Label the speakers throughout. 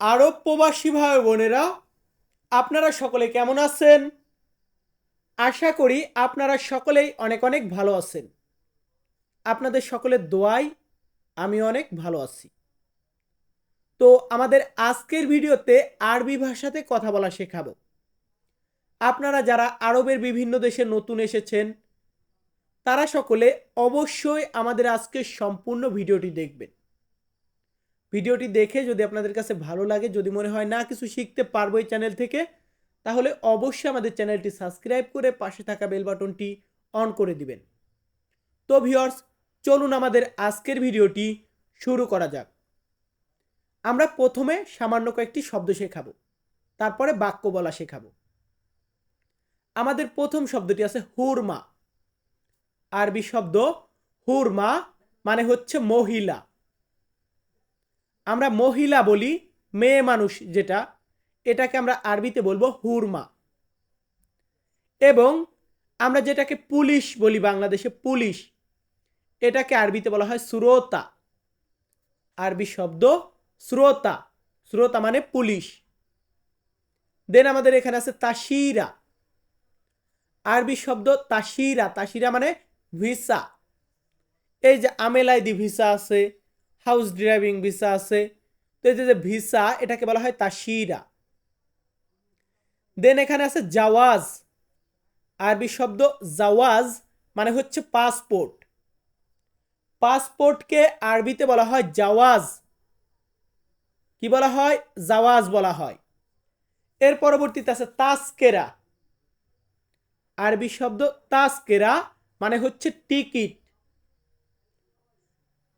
Speaker 1: আরব প্রবাসী ভাই বোনেরা, আপনারা সকলে কেমন আছেন? আশা করি আপনারা সকলেই অনেক অনেক ভালো আছেন। আপনাদের সকলের দোয়াই আমি অনেক ভালো আছি। তো আমাদের আজকের ভিডিওতে আরবি ভাষাতে কথা বলা শেখাবো। আপনারা যারা আরবের বিভিন্ন দেশে নতুন এসেছেন, তারা সকলে অবশ্যই আমাদের আজকের সম্পূর্ণ ভিডিওটি দেখবেন। ভিডিওটি দেখে যদি আপনাদের কাছে ভালো লাগে, যদি মনে হয় না কিছু শিখতে পারব এই চ্যানেল থেকে, তাহলে অবশ্যই আমাদের চ্যানেলটি সাবস্ক্রাইব করে পাশে থাকা বেল বাটনটি অন করে দিবেন। তো ভিওর্স চলুন আমাদের আজকের ভিডিওটি শুরু করা যাক। আমরা প্রথমে সামান্য কয়েকটি শব্দ শেখাবো, তারপরে বাক্য বলা শেখাবো। আমাদের প্রথম শব্দটি আছে হুরমা। আরবি শব্দ হুরমা মানে হচ্ছে মহিলা। আমরা মহিলা বলি, মেয়ে মানুষ যেটা, এটাকে আমরা আরবিতে বলব হুরমা। এবং আমরা যেটাকে পুলিশ বলি বাংলাদেশে, পুলিশ, এটাকে আরবিতে বলা হয় শ্রোতা। আরবি শব্দ শ্রোতা শ্রোতা মানে পুলিশ। দেন আমাদের এখানে আছে তাসিরা। আরবি শব্দ তাসিরা তাসিরা মানে ভিসা। এই যে আমেলাইদি ভিসা আছে হাউস ড্রাইভিং ভিসা আছে। তো এই যে ভিসা, এটাকে বলা হয় তাসিরা দেন এখানে আছে জাওয়াজ। আরবি শব্দ জাওয়াজ মানে হচ্ছে পাসপোর্ট পাসপোর্টকে আরবিতে বলা হয় জাওয়াজ। কি বলা হয়? জাওয়াজ বলা হয়। এর পরবর্তীতে আছে তাসকেরা। আরবি শব্দ তাসকেরা মানে হচ্ছে টিকিট।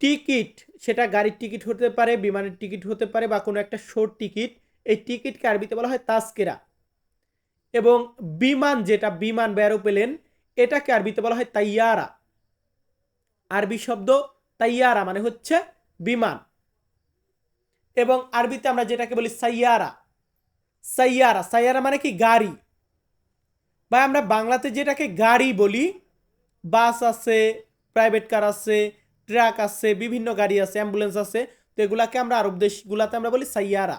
Speaker 1: টিকিট, সেটা গাড়ির টিকিট হতে পারে, বিমানের টিকিট হতে পারে বা কোনো একটা শোর টিকিট, এই টিকিটকে আরবিতে বলা হয় তাস্কেরা। এবং বিমান যেটা, বিমান বা এরোপ্লেন, এটাকে আরবিতে বলা হয় তাইয়ারা। আরবি শব্দ তাইয়ারা মানে হচ্ছে বিমান। এবং আরবিতে আমরা যেটাকে বলি সাইয়ারা। সাইয়ারা সাইয়ারা মানে কি? গাড়ি। বা আমরা বাংলাতে যেটাকে গাড়ি বলি, বাস আছে, প্রাইভেট কার আছে ট্রাক আছে, বিভিন্ন গাড়ি আছে, অ্যাম্বুলেন্স আছে, তো এগুলাকে আমরা আরব দেশগুলাতে আমরা বলি সাইয়ারা।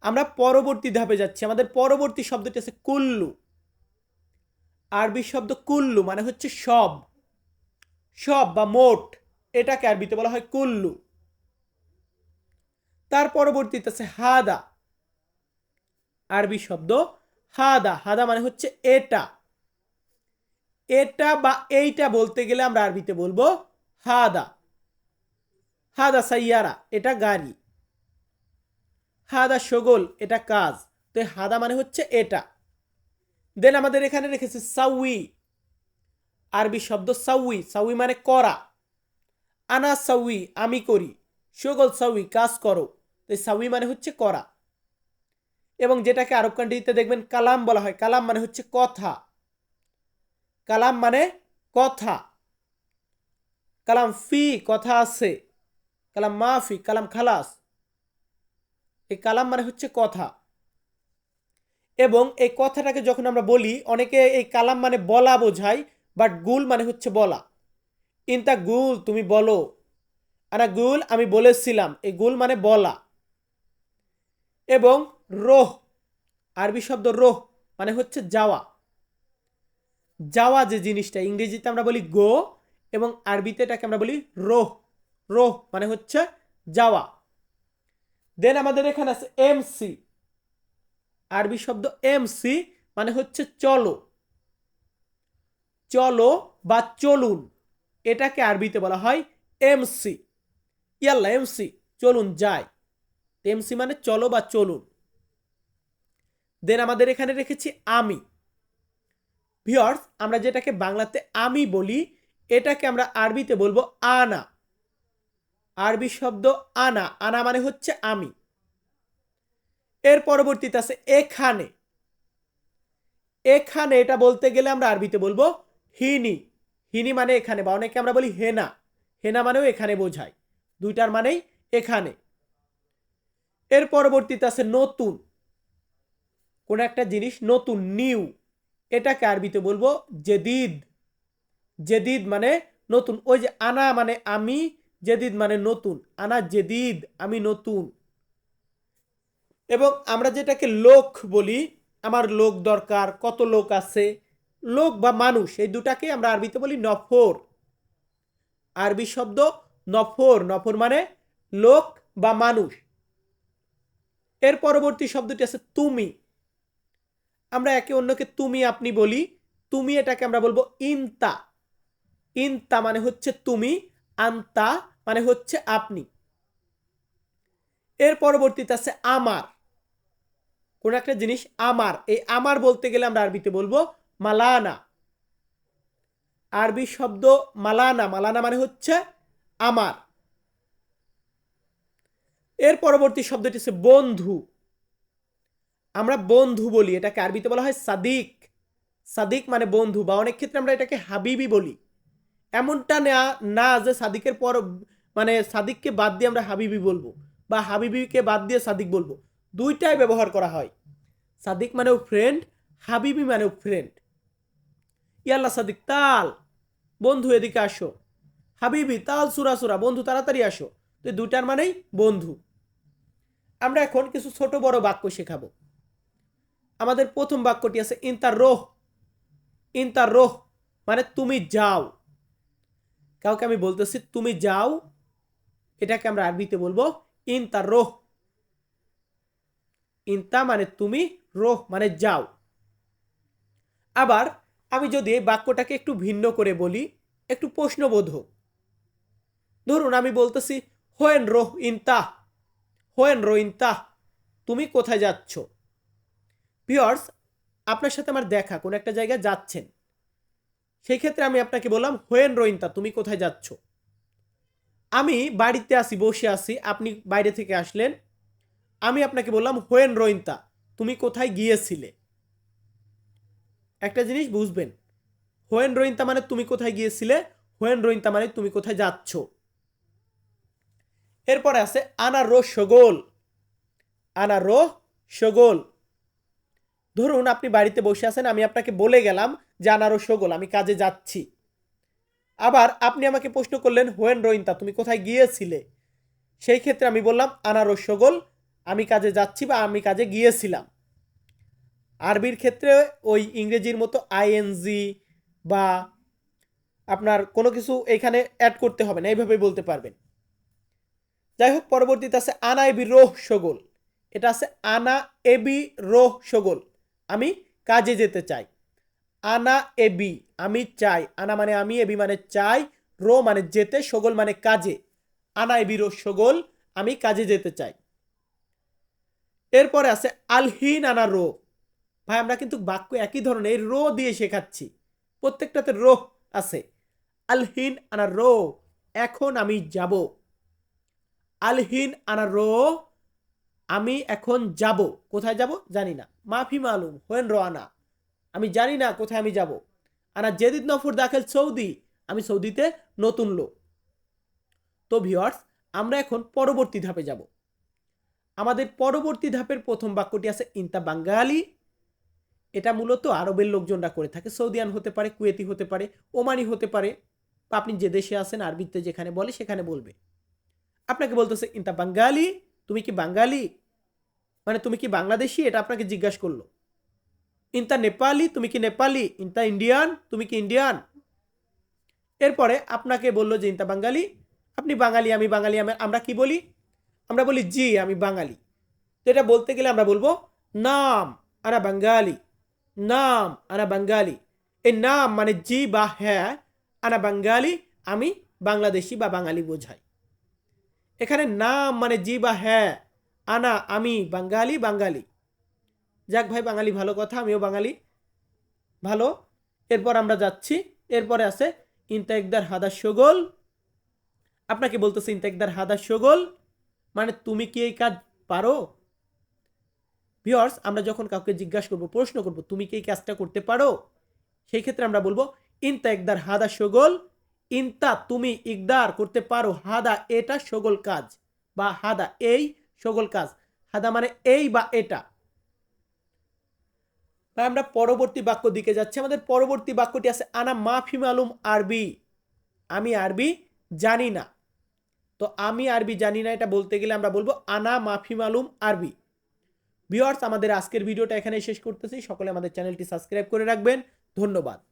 Speaker 1: আমরা পরবর্তী ধাপে যাচ্ছি। আমাদের পরবর্তী শব্দটি আছে কুল্লু। আরবি শব্দ কুল্লু মানে হচ্ছে সব। সব বা মোট, এটাকে আরবিতে বলা হয় কুল্লু। তার পরবর্তীতে আছে হাদা। আরবি শব্দ হাদা। হাদা মানে হচ্ছে এটা। এটা বা এইটা বলতে গেলে আমরা আরবিতে বলব হাদা হাদা সাইয়ারা, এটা গাড়ি। হাদা সগোল, এটা কাজ। তো হাদা মানে হচ্ছে এটা। দেন আমাদের এখানে রেখেছে সাউই, আরবি শব্দ সাউই। সাউই মানে করা। আনা সাউই, আমি করি। সগোল সাউই, কাজ করো। তো সাউই মানে হচ্ছে করা। এবং যেটাকে আরব কান্ট্রিতে দেখবেন কালাম বলা হয়। কালাম মানে হচ্ছে কথা। কালাম মানে কথা। কালাম ফি কথা আছে। কালাম মাফি, কালাম খালাস। এই কালাম মানে হচ্ছে কথা। এবং এই কথাটাকে যখন আমরা বলি, অনেকে এই কালাম মানে বলা বোঝায় বাট গুল মানে হচ্ছে বলা। ইনতা গুল, তুমি বলো। আনা গুল, আমি বলেছিলাম। এই গুল মানে বলা। এবং রোহ, আরবি শব্দ রোহ মানে হচ্ছে যাওয়া। যাওয়া যে জিনিসটা, ইংরেজিতে আমরা বলি গো এবং আরবিতে এটাকে আমরা বলি রোহ। রোহ মানে হচ্ছে যাওয়া। দেন আমাদের এখানে আছে এমসি আরবি শব্দ এমসি মানে হচ্ছে চলো। চলো বা চলুন। এটাকে আরবিতে বলা হয় এমসি ইয়াল্লা এমসি চলুন, যাই। এমসি মানে চলো বা চলুন। দেন আমাদের এখানে রেখেছি আমি। ভিওর্স আমরা যেটাকে বাংলাতে আমি বলি এটাকে আমরা আরবিতে বলব আনা। আরবি শব্দ আনা। আনা মানে হচ্ছে আমি। এর পরবর্তীতে আছে এখানে। এখানে এটা বলতে গেলে আমরা আরবিতে বলব হিনি। হিনি মানে এখানে বা অনেকে আমরা বলি হেনা। হেনা মানেও এখানে বোঝায়। দুইটার মানেই এখানে। এর পরবর্তীতে আছে নতুন। কোন একটা জিনিস নতুন, নিউ। এটাকে আরবিতে বলব জেদিদ। জেদিদ মানে নতুন। ওই যে আনা মানে আমি, জেদিদ মানে নতুন। আনা জেদিদ, আমি নতুন। এবং আমরা যেটাকে লোক বলি, আমার লোক দরকার, কত লোক আছে? লোক বা মানুষ, এই দুটাকে আমরা আরবিতে বলি নফর। আরবি শব্দ নফর নফর মানে লোক বা মানুষ। এর পরবর্তী শব্দটি আছে তুমি। আমরা একে অন্যকে তুমি আপনি বলি। তুমি এটাকে আমরা বলব ইনতা ইনতা মানে হচ্ছে তুমি আন্তা মানে হচ্ছে আপনি। এর পরবর্তীতে আছে আমার। কোন একটা জিনিস আমার। এই আমার বলতে গেলে আমরা আরবিতে বলব মালানা। আরবি শব্দ মালানা। মালানা মানে হচ্ছে আমার। এর পরবর্তী শব্দটি হচ্ছে বন্ধু। আমরা বন্ধু বলি। এটাকে আরবিতে বলা হয় সাদিক। সাদিক মানে বন্ধু বা অনেক ক্ষেত্রে আমরা এটাকে হাবিবি বলি। এমনটা না না যে সাদিকের পর মানে সাদিককে বাদ দিয়ে আমরা হাবিবি বলব বা হাবিবিকে বাদ দিয়ে সাদিক বলব। দুইটাই ব্যবহার করা হয়। সাদিক মানেও ফ্রেন্ড হাবিবি মানেও ফ্রেন্ড ইয়াল্লা সাদিক, তাল। বন্ধু, এদিকে আসো। হাবিবি, তাল, সুরা সুরা। বন্ধু, তাড়াতাড়ি আসো। তো এই দুটার মানেই বন্ধু। আমরা এখন কিছু ছোট বড় বাক্য শেখাবো। আমাদের প্রথম বাক্যটি আছে, ইন্তার রোহ। ইন্তার রোহ মানে তুমি যাও। কাউকে আমি বলতেছি, তুমি যাও। এটাকে আমরা আরবিতে বলব ইন্তার রোহ। ইন্তা মানে তুমি রোহ মানে যাও। আবার আমি যদি বাক্যটাকে একটু ভিন্ন করে বলি, একটু প্রশ্নবোধক। ধরুন আমি বলতেছি, হোয়েন রোহ ইন্তা, হোয়েন রো ইন্তা, তুমি কোথায় যাচ্ছ? পিয়র্স আপনার সাথে আমার দেখা, কোন একটা জায়গায় যাচ্ছেন। সেই ক্ষেত্রে আমি আপনাকে বললাম, হোয়েন রোইন্তা তুমি কোথায় যাচ্ছ? আমি বাড়িতে আসি বসে আসি আপনি বাইরে থেকে আসলেন। আমি আপনাকে বললাম, হোয়েন রোইন্তা তুমি কোথায় গিয়েছিলে? একটা জিনিস বুঝবেন, হোয়েন রোইন্তা মানে তুমি কোথায় গিয়েছিলে? হোয়েন রোইন্তা মানে তুমি কোথায় যাচ্ছ? এরপরে আছে আনা রো সগোল আনা রো সগোল ধরুন, আপনি বাড়িতে বসে আছেন, আমি আপনাকে বলে গেলাম যে আনারো সগোল, আমি কাজে যাচ্ছি। আবার আপনি আমাকে প্রশ্ন করলেন, হোয়েন রোইন্তা তুমি কোথায় গিয়েছিলে? সেই ক্ষেত্রে আমি বললাম আনারো সগোল, আমি কাজে যাচ্ছি বা আমি কাজে গিয়েছিলাম। আরবির ক্ষেত্রে ওই ইংরেজির মতো আইএনজি বা আপনার কোনো কিছু এখানে অ্যাড করতে হবে না এইভাবেই বলতে পারবেন। যাই হোক, পরবর্তীতে আছে আনা এবি রোহ সগোল। এটা আছে আনা এবি রোহ সগোল। আমি কাজে যেতে চাই। আনা এবি, আমি চাই। আনা মানে আমি, এবি মানে চাই। রো মানে যেতে, সগোল মানে কাজে। আনা এবি, রো সগোল, আমি কাজে যেতে চাই। এরপরে আছে, আলহিন আনা রো। ভাই, আমরা কিন্তু বাক্য একই ধরনের রো দিয়ে শেখাচ্ছি। প্রত্যেকটাতে রো আছে। আলহিন আনা রো, এখন আমি যাব। আলহিন আনা রো, আমি এখন যাব। কোথায় যাব? জানি না। মাফি মালুম, হোয়েন রোয়ানা আমি জানি না কোথায় আমি যাব। আনা জেদিদ নফর দাখেল সৌদি, আমি সৌদিতে নতুন লোক। তো ভিওয়ার্স আমরা এখন পরবর্তী ধাপে যাব। আমাদের পরবর্তী ধাপের প্রথম বাক্যটি আছে, ইন্তা বাঙ্গালি। এটা মূলত আরবের লোকজনরা করে থাকে। সৌদিয়ান হতে পারে, কুয়েতি হতে পারে, ওমানি হতে পারে। বা আপনি যে দেশে আসেন আরবিতে যেখানে বলে, সেখানে বলবে। আপনাকে বলতেছে, ইন্তা বাঙ্গালি? তুমি কি বাঙ্গালি মানে তুমি কি বাংলাদেশি? এটা আপনাকে জিজ্ঞাসা করল। ইনতা নেপালি, তুমি কি নেপালি? ইনতা ইন্ডিয়ান, তুমি কি ইন্ডিয়ান? এরপরে আপনাকে বলল যে ইনতা বাঙালি। আপনি বাঙালি, আমি বাঙালি আমরা কি বলি? আমরা বলি জি, আমি বাঙালি। তো এটা বলতে গেলে আমরা বলব, নাম আনা বাঙ্গালি নাম আনা বাঙ্গালি এই নাম মানে জি বা হ্যাঁ আনা বাঙ্গালি আমি বাংলাদেশি বা বাঙালি বোঝাই। এখানে নাম মানে জি বা হ্যাঁ আনা, আমি বাঙালি বাঙালি। যাক ভাই, বাঙালি ভালো কথা, আমিও বাঙালি ভালো। এরপর আমরা যাচ্ছি, এরপরে আছে ইন্তাকদার হাদা সগোল। আপনাকে বলতেছে ইন্তাকদার হাদা সগোল মানে তুমি কি এই কাজ পারো? ভিওর্স আমরা যখন কাউকে জিজ্ঞাসা করব, প্রশ্ন করব, তুমি কি এই কাজটা করতে পারো? সেই ক্ষেত্রে আমরা বলব ইনতা একদার হাদা সগোল, ইনতা তুমি ইকদার করতে পারো, হাদা এটা সগোল কাজ, বা হাদা এই সগোল কাজ। হাদা মানে এই বা এটা। আমরা পরবর্তী বাক্য দিকে যাচ্ছি। আমাদের পরবর্তী বাক্যটি আছে, আনা মাফি মালুম আরবি। আমি আরবি জানি না। তো আমি আরবি জানি না এটা বলতে গেলে আমরা বলব, আনা মাফি মালুম আরবি। ভিওয়ার্স আমাদের আজকের ভিডিওটা এখানে শেষ করতেছি। সকলে আমাদের চ্যানেলটি সাবস্ক্রাইব করে রাখবেন। ধন্যবাদ।